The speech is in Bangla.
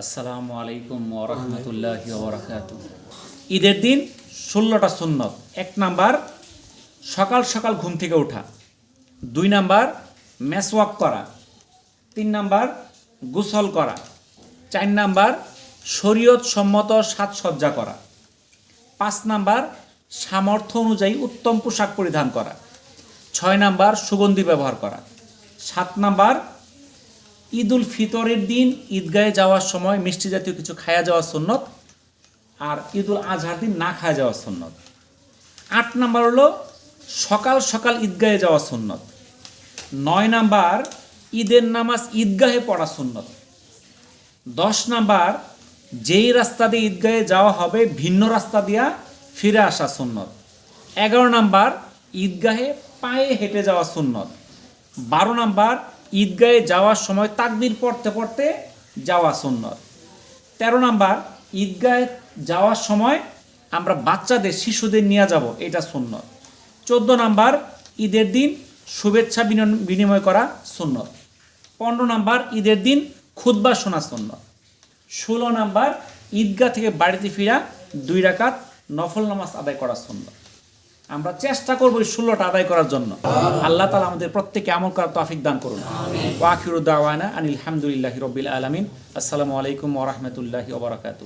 আসসালামু আলাইকুম ওরহমতুল্লাহ ওবরাকাত ঈদের দিন ষোলোটা সুন্নত। এক নাম্বার, সকাল সকাল ঘুম থেকে ওঠা। দুই নাম্বার, মেসওয়াক করা। তিন নাম্বার, গোসল করা। চার নাম্বার শরীয়ত সম্মত সাজসজ্জা করা। পাঁচ নাম্বার, সামর্থ্য অনুযায়ী উত্তম পোশাক পরিধান করা। ছয় নাম্বার, সুগন্ধি ব্যবহার করা। সাত নাম্বার ঈদ উল ফিতরের দিন, ঈদগাহে যাওয়ার সময় মিষ্টি জাতীয় কিছু খায়া যাওয়া সুন্নত আর ঈদ উল আজহার দিন না খায়া যাওয়া সুন্নত। আট নাম্বার হলো সকাল সকাল ঈদগাহে যাওয়া সুন্নত। নয় নাম্বার, ঈদের নামাজ ঈদগাহে পড়া সুন্নত। দশ নাম্বার, যেই রাস্তা দিয়ে ঈদগাহে যাওয়া হবে ভিন্ন রাস্তা দিয়া ফিরে আসা সুন্নত। এগারো নাম্বার, ঈদগাহে পায়ে হেঁটে যাওয়া সুন্নত। বারো নাম্বার ঈদগাহে যাওয়ার সময় তাকবির পড়তে পড়তে যাওয়া সুন্নত। তেরো নাম্বার, ঈদগাহে যাওয়ার সময় আমরা বাচ্চাদের, শিশুদের নিয়ে যাব, এটা সুন্নত। চোদ্দ নাম্বার, ঈদের দিন শুভেচ্ছা বিনিময়- করা সুন্নত। পনেরো নাম্বার, ঈদের দিন খুতবা শোনা সুন্নত। ষোলো নাম্বার, ঈদগাহ থেকে বাড়িতে ফিরা দুই রাকাত নফল নামাজ আদায় করা সুন্নত। আমরা চেষ্টা করব এই ষোলোটা আদায় করার জন্য। আল্লাহ তালা আমাদের প্রত্যেকে আমল করার তফিক দান করুন। ওয়াকিরুদ্দাওয়ানা আনিল হামদুলিল্লাহ রবিল আলমিন। আসসালামু আলাইকুম ওরহমতুল্লাহি ওবরাকাতু